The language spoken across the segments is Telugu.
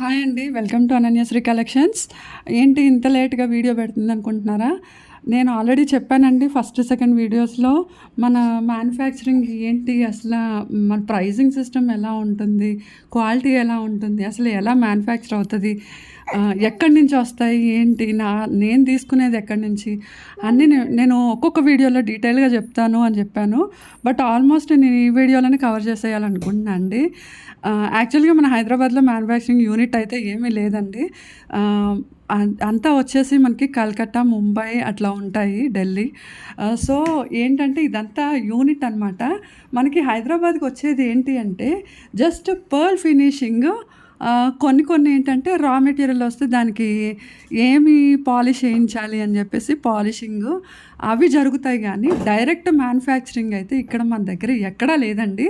హాయ్ అండి వెల్కమ్ టు అనన్యశ్రీ కలెక్షన్స్. ఏంటి ఇంత లేట్గా వీడియో పెడుతుంది అనుకుంటున్నారా? నేను ఆల్రెడీ చెప్పానండి ఫస్ట్ సెకండ్ వీడియోస్లో మన మ్యానుఫ్యాక్చరింగ్ ఏంటి అసలు మన ప్రైజింగ్ సిస్టమ్ ఎలా ఉంటుంది క్వాలిటీ ఎలా ఉంటుంది అసలు ఎలా మ్యానుఫ్యాక్చర్ అవుతుంది ఎక్కడి నుంచి వస్తాయి ఏంటి నా నేను తీసుకునేది ఎక్కడి నుంచి అన్నీ నేను ఒక్కొక్క వీడియోలో డీటెయిల్గా చెప్తాను అని చెప్పాను. బట్ ఆల్మోస్ట్ నేను ఈ వీడియోలోనే కవర్ చేసేయాలనుకుంటున్నాను అండి. యాక్చువల్గా మన హైదరాబాద్లో మ్యానుఫ్యాక్చరింగ్ యూనిట్ అయితే ఏమీ లేదండి. అంతా వచ్చేసి మనకి కల్కట్టా ముంబై అట్లా ఉంటాయి ఢిల్లీ. సో ఏంటంటే ఇదంతా యూనిట్ అనమాట మనకి హైదరాబాద్కి వచ్చేది ఏంటి అంటే జస్ట్ పర్ల్ ఫినిషింగ్ కొన్ని కొన్ని ఏంటంటే రా మెటీరియల్ వస్తే దానికి ఏమి పాలిష్ వేయించాలి అని చెప్పేసి పాలిషింగ్ అవి జరుగుతాయి కానీ డైరెక్ట్ మ్యానుఫ్యాక్చరింగ్ అయితే ఇక్కడ మన దగ్గర ఎక్కడా లేదండి.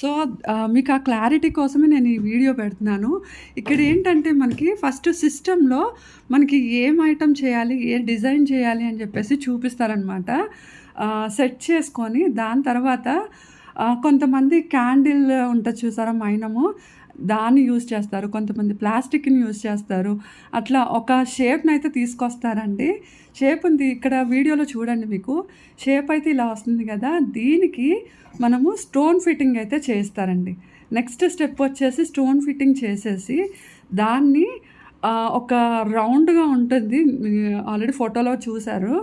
సో మీకు ఆ క్లారిటీ కోసమే నేను ఈ వీడియో పెడుతున్నాను. ఇక్కడ ఏంటంటే మనకి ఫస్ట్ సిస్టంలో మనకి ఏం ఐటమ్ చేయాలి ఏ డిజైన్ చేయాలి అని చెప్పేసి చూపిస్తారనమాట. సెట్ చేసుకొని దాని తర్వాత కొంతమంది క్యాండిల్ ఉంటుంది చూసారా మైనము? దాన్ని యూజ్ చేస్తారు కొంతమంది ప్లాస్టిక్ని యూజ్ చేస్తారు. అట్లా ఒక షేప్ని అయితే తీసుకొస్తారండి. షేప్ ఉంది ఇక్కడ వీడియోలో చూడండి మీకు. షేప్ అయితే ఇలా వస్తుంది కదా దీనికి మనము స్టోన్ ఫిట్టింగ్ అయితే చేస్తారండి. నెక్స్ట్ స్టెప్ వచ్చేసి స్టోన్ ఫిట్టింగ్ చేసేసి దాన్ని ఒక రౌండ్గా ఉంటుంది. ఆల్రెడీ ఫోటోలో చూశారు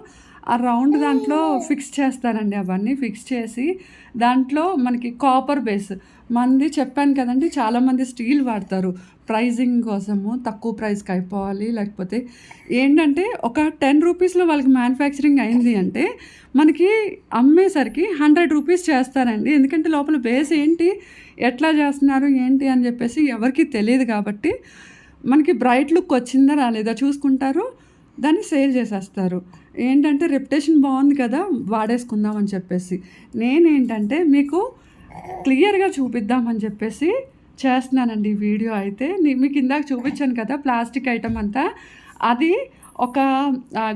ఆ రౌండ్ దాంట్లో ఫిక్స్ చేస్తారండి అవన్నీ ఫిక్స్ చేసి. దాంట్లో మనకి కాపర్ బేస్. మంది చెప్పాను కదండి చాలామంది స్టీల్ వాడతారు. ప్రైజింగ్ కోసము తక్కువ ప్రైస్కి అయిపోవాలి లేకపోతే ఏంటంటే ఒక టెన్ రూపీస్లో వాళ్ళకి మ్యానుఫ్యాక్చరింగ్ అయింది అంటే మనకి అమ్మేసరికి హండ్రెడ్ రూపీస్ చేస్తారండి. ఎందుకంటే లోపల బేస్ ఏంటి ఎట్లా చేస్తున్నారు ఏంటి అని చెప్పేసి ఎవరికి తెలియదు కాబట్టి మనకి బ్రైట్ లుక్ వచ్చిందా రాలేదా చూసుకుంటారు దాన్ని సేల్ చేసేస్తారు. ఏంటంటే రెప్యుటేషన్ బాగుంది కదా వాడేసుకుందాం అని చెప్పేసి. నేనేంటంటే మీకు క్లియర్గా చూపిద్దామని చెప్పేసి చేస్తున్నానండి ఈ వీడియో అయితే. మీకు ఇందాక చూపించాను కదా ప్లాస్టిక్ ఐటమ్ అంతా. అది ఒక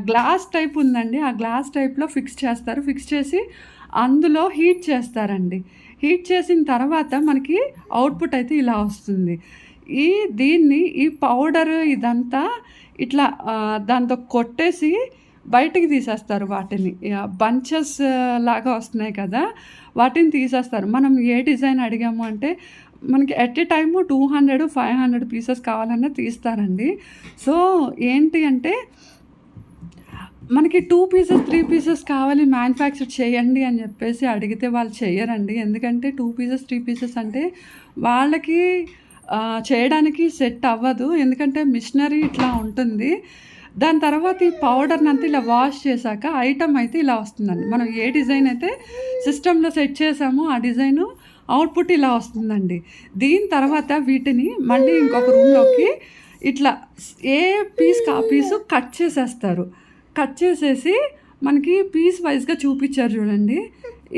గ్లాస్ టైప్ ఉందండి. ఆ గ్లాస్ టైప్లో ఫిక్స్ చేస్తారు. ఫిక్స్ చేసి అందులో హీట్ చేస్తారండి. హీట్ చేసిన తర్వాత మనకి అవుట్పుట్ అయితే ఇలా వస్తుంది. ఈ దీన్ని ఈ పౌడర్ ఇదంతా ఇట్లా దాంతో కొట్టేసి బయటికి తీసేస్తారు వాటిని. బంచెస్ లాగా వస్తున్నాయి కదా వాటిని తీసేస్తారు. మనం ఏ డిజైన్ అడిగాము అంటే మనకి at a time two hundred five hundred pieces కావాలన్నా తీస్తారండి. సో ఏంటి అంటే మనకి టూ పీసెస్ త్రీ పీసెస్ కావాలి మ్యానుఫ్యాక్చర్ చేయండి అని చెప్పేసి అడిగితే వాళ్ళు చేయరండి. ఎందుకంటే టూ పీసెస్ త్రీ పీసెస్ అంటే వాళ్ళకి చేయడానికి సెట్ అవ్వదు. ఎందుకంటే మిషనరీ ఇట్లా ఉంటుంది. దాని తర్వాత ఈ పౌడర్ని అంతా ఇలా వాష్ చేశాక ఐటమ్ అయితే ఇలా వస్తుందండి. మనం ఏ డిజైన్ అయితే సిస్టంలో సెట్ చేసామో ఆ డిజైను అవుట్పుట్ ఇలా వస్తుందండి. దీని తర్వాత వీటిని మళ్ళీ ఇంకొక రూమ్లోకి ఇట్లా ఏ పీస్కి ఆ పీసు కట్ చేసేస్తారు. కట్ చేసేసి మనకి పీస్ వైజ్గా చూపించారు చూడండి.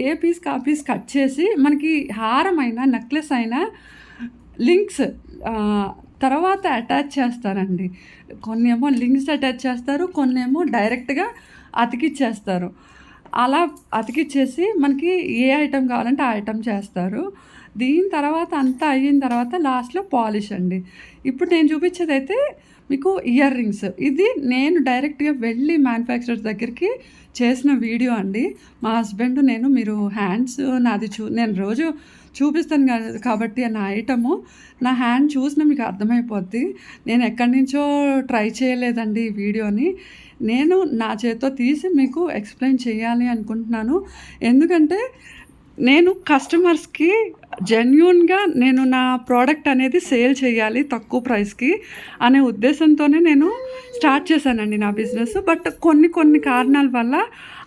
ఏ పీస్కి ఆ పీస్ కట్ చేసి మనకి హారం అయినా నెక్లెస్ అయినా లింక్స్ తర్వాత అటాచ్ చేస్తారండి. కొన్ని ఏమో లింక్స్ అటాచ్ చేస్తారు కొన్ని ఏమో డైరెక్ట్గా అతికిచ్చేస్తారు. అలా అతికిచ్చేసి మనకి ఏ ఐటెం కావాలంటే ఆ ఐటెం చేస్తారు. దీని తర్వాత అంతా అయిన తర్వాత లాస్ట్లో పాలిష్ అండి. ఇప్పుడు నేను చూపించేది అయితే మీకు ఇయర్ రింగ్స్ ఇది నేను డైరెక్ట్గా వెళ్ళి మ్యానుఫ్యాక్చరర్ దగ్గరికి చేసిన వీడియో అండి. మా హస్బెండ్ నేను మీరు హ్యాండ్స్ నాది చూ నేను రోజు చూపిస్తాను కాబట్టి నా ఐటము నా హ్యాండ్ చూసిన మీకు అర్థమైపోద్ది. నేను ఎక్కడి నుంచో ట్రై చేయలేదండి ఈ వీడియోని. నేను నా చేతితో తీసి మీకు ఎక్స్ప్లెయిన్ చేయాలి అనుకుంటున్నాను. ఎందుకంటే నేను కస్టమర్స్కి జెన్యున్గా నేను నా ప్రోడక్ట్ అనేది సేల్ చేయాలి తక్కువ ప్రైస్కి అనే ఉద్దేశంతోనే నేను స్టార్ట్ చేశానండి నా బిజినెస్ బట్ కొన్ని కొన్ని కారణాల వల్ల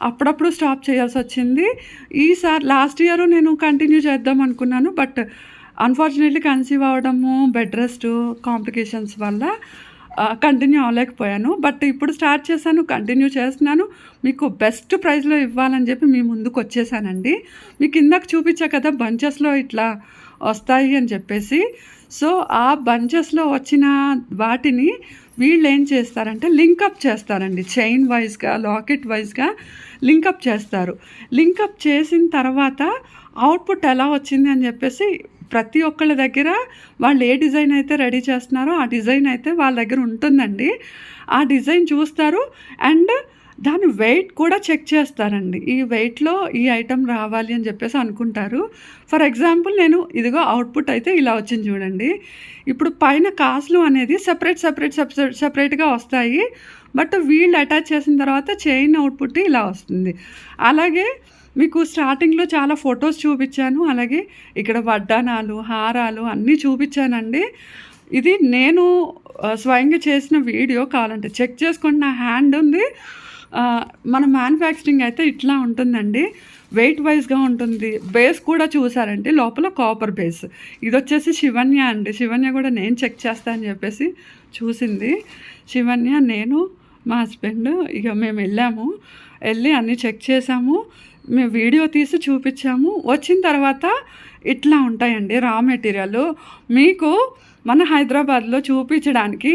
అప్పుడప్పుడు స్టాప్ చేయాల్సి వచ్చింది. ఈసారి లాస్ట్ ఇయర్ నేను కంటిన్యూ చేద్దాం అనుకున్నాను. బట్ అన్ఫార్చునేట్లీ కన్సీవ్ అవ్వడము బెడ్ రెస్ట్ కాంప్లికేషన్స్ వల్ల కంటిన్యూ అవ్వలేకపోయాను. బట్ ఇప్పుడు స్టార్ట్ చేశాను కంటిన్యూ చేస్తున్నాను. మీకు బెస్ట్ ప్రైస్లో ఇవ్వాలని చెప్పి మీ ముందుకు వచ్చేసానండి. మీకు ఇందాక చూపించా కదా బంచెస్లో ఇట్లా వస్తాయి అని చెప్పేసి. సో ఆ బంచెస్లో వచ్చిన వాటిని వీళ్ళు ఏం చేస్తారంటే లింకప్ చేస్తారండి. చైన్ వైజ్గా లాకెట్ వైజ్గా లింకప్ చేస్తారు. లింకప్ చేసిన తర్వాత అవుట్పుట్ ఎలా వచ్చింది అని చెప్పేసి ప్రతి ఒక్కళ్ళ దగ్గర వాళ్ళు ఏ డిజైన్ అయితే రెడీ చేస్తున్నారో ఆ డిజైన్ అయితే వాళ్ళ దగ్గర ఉంటుందండి. ఆ డిజైన్ చూస్తారు అండ్ దాని వెయిట్ కూడా చెక్ చేస్తారండి. ఈ వెయిట్లో ఈ ఐటెం రావాలి అని చెప్పేసి అనుకుంటారు. ఫర్ ఎగ్జాంపుల్ నేను ఇదిగో అవుట్పుట్ అయితే ఇలా వచ్చింది చూడండి. ఇప్పుడు పైన కాసులు అనేది సెపరేట్ సెపరేట్ సెపరేట్ సెపరేట్గా వస్తాయి. బట్ వీళ్ళు అటాచ్ చేసిన తర్వాత చైన్ అవుట్పుట్ ఇలా వస్తుంది. అలాగే మీకు స్టార్టింగ్లో చాలా ఫొటోస్ చూపించాను. అలాగే ఇక్కడ వడ్డానాలు హారాలు అన్నీ చూపించానండి. ఇది నేను స్వయంగా చేసిన వీడియో కావాలంటే చెక్ చేసుకోండి. నా హ్యాండ్ ఉంది. మన మ్యానుఫ్యాక్చరింగ్ అయితే ఇట్లా ఉంటుందండి. వెయిట్ వైజ్గా ఉంటుంది. బేస్ కూడా చూసారంటే లోపల కాపర్ బేస్ ఇది వచ్చేసి శివన్య అండి. శివన్య కూడా నేను చెక్ చేస్తా అని చెప్పేసి చూసింది. శివన్య నేను మా హస్బెండ్ ఇక మేము వెళ్ళాము. వెళ్ళి అన్నీ చెక్ చేసాము. మేము వీడియో తీసి చూపించాము. వచ్చిన తర్వాత ఇట్లా ఉంటాయండి రా మెటీరియల్. మీకు మన హైదరాబాద్లో చూపించడానికి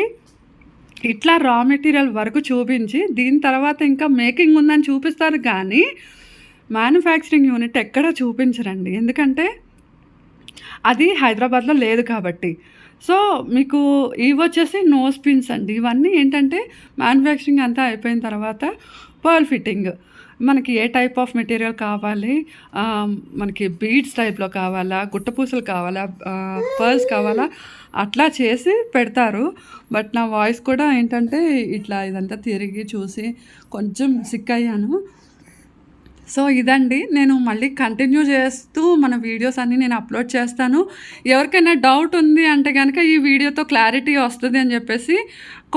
ఇట్లా రా మెటీరియల్ వరకు చూపించి దీని తర్వాత ఇంకా మేకింగ్ ఉందని చూపిస్తారు కానీ మ్యానుఫ్యాక్చరింగ్ యూనిట్ ఎక్కడ చూపించరండి. ఎందుకంటే అది హైదరాబాద్లో లేదు కాబట్టి. సో మీకు ఇవి వచ్చేసి నోస్ పిన్స్ అండి. ఇవన్నీ ఏంటంటే మ్యానుఫ్యాక్చరింగ్ అంతా అయిపోయిన తర్వాత పర్ల్ ఫిట్టింగ్. మనకి ఏ టైప్ ఆఫ్ మెటీరియల్ కావాలి? మనకి బీడ్స్ టైప్లో కావాలా? గుట్టపూసలు కావాలా? పర్ల్స్ కావాలా? అట్లా చేసి పెడతారు. బట్ నా వాయిస్ కూడా ఏంటంటే ఇట్లా ఇదంతా తిరిగి చూసి కొంచెం సిక్ అయ్యాను. సో ఇదండి. నేను మళ్ళీ కంటిన్యూ చేస్తూ మన వీడియోస్ అన్నీ నేను అప్లోడ్ చేస్తాను. ఎవరికైనా డౌట్ ఉంది అంటే కనుక ఈ వీడియోతో క్లారిటీ వస్తుంది అని చెప్పేసి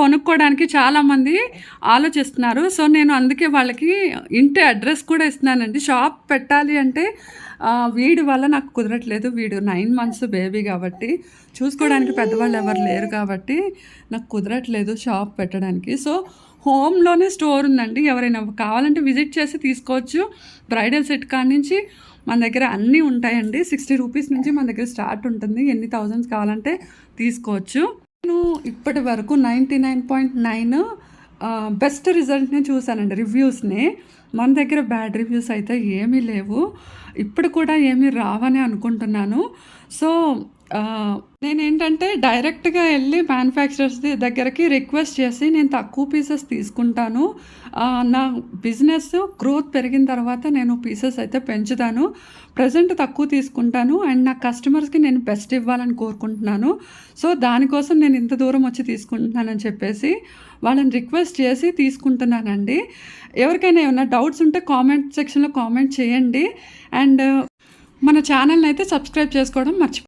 కొనుక్కోవడానికి చాలామంది ఆలోచిస్తున్నారు. సో నేను అందుకే వాళ్ళకి ఇంటి అడ్రస్ కూడా ఇస్తున్నానండి. షాప్ పెట్టాలి అంటే వీడి వల్ల నాకు కుదరట్లేదు. వీడు నైన్ మంత్స్ బేబీ కాబట్టి చూసుకోవడానికి పెద్దవాళ్ళు ఎవరు లేరు కాబట్టి నాకు కుదరట్లేదు షాప్ పెట్టడానికి. సో హోమ్లోనే స్టోర్ ఉందండి. ఎవరైనా కావాలంటే విజిట్ చేసి తీసుకోవచ్చు. బ్రైడల్ సెట్ కాడి నుంచి మన దగ్గర అన్నీ ఉంటాయండి. సిక్స్టీ రూపీస్ నుంచి మన దగ్గర స్టార్ట్ ఉంటుంది. ఎన్ని థౌజండ్స్ కావాలంటే తీసుకోవచ్చు. నేను ఇప్పటి వరకు ninety nine point nine best రిజల్ట్ని చూశానండి. రివ్యూస్ని. మన దగ్గర బ్యాడ్ రివ్యూస్ అయితే ఏమీ లేవు. ఇప్పుడు కూడా ఏమీ రావని అనుకుంటున్నాను. సో నేనేంటంటే డైరెక్ట్గా వెళ్ళి మ్యానుఫ్యాక్చరర్స్ దగ్గరికి రిక్వెస్ట్ చేసి నేను తక్కువ పీసెస్ తీసుకుంటాను. నా బిజినెస్ గ్రోత్ పెరిగిన తర్వాత నేను పీసెస్ అయితే పెంచుతాను. ప్రజెంట్ తక్కువ తీసుకుంటాను. అండ్ నా కస్టమర్స్కి నేను బెస్ట్ ఇవ్వాలని కోరుకుంటున్నాను. సో దానికోసం నేను ఇంత దూరం వచ్చి తీసుకుంటున్నానని చెప్పేసి వాళ్ళని రిక్వెస్ట్ చేసి తీసుకుంటున్నానండి. ఎవరికైనా ఏమైనా డౌట్స్ ఉంటే కామెంట్ సెక్షన్లో కామెంట్ చేయండి. అండ్ మన ఛానల్ని అయితే సబ్స్క్రైబ్ చేసుకోవడం మర్చిపో